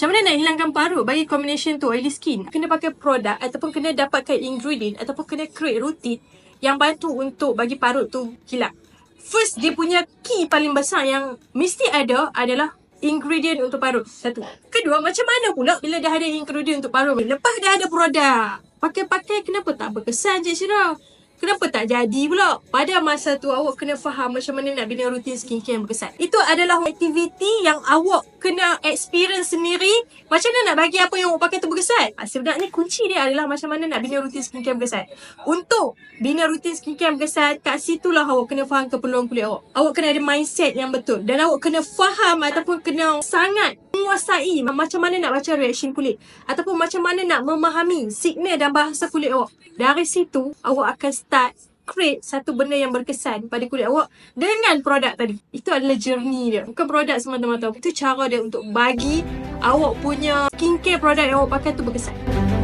Macam mana nak hilangkan parut bagi combination tu oily skin? Kena pakai produk ataupun kena dapatkan ingredient ataupun kena create routine yang bantu untuk bagi parut tu hilang. First, dia punya key paling besar yang mesti ada adalah ingredient untuk parut. Satu. Kedua, macam mana pula bila dah ada ingredient untuk parut? Lepas dah ada produk. Pakai-pakai kenapa tak berkesan je Syirah? Kenapa tak jadi pula? Pada masa tu awak kena faham macam mana nak bina rutin skincare yang berkesan. Itu adalah aktiviti yang awak kena experience sendiri. Macam mana nak bagi apa yang awak pakai tu berkesan? Ha, sebenarnya kunci dia adalah macam mana nak bina rutin skincare yang berkesan. Untuk bina rutin skincare yang berkesan, kat situlah awak kena faham keperluan kulit awak. Awak kena ada mindset yang betul. Dan awak kena faham ataupun kena sangat menguasai macam mana nak baca reaction kulit. Ataupun macam mana nak memahami signal dan bahasa kulit awak. Dari situ, awak akan start create satu benda yang berkesan pada kulit awak dengan produk tadi. Itu adalah journey dia. Bukan produk semata-mata. Itu cara dia untuk bagi awak punya skincare produk yang awak pakai tu berkesan.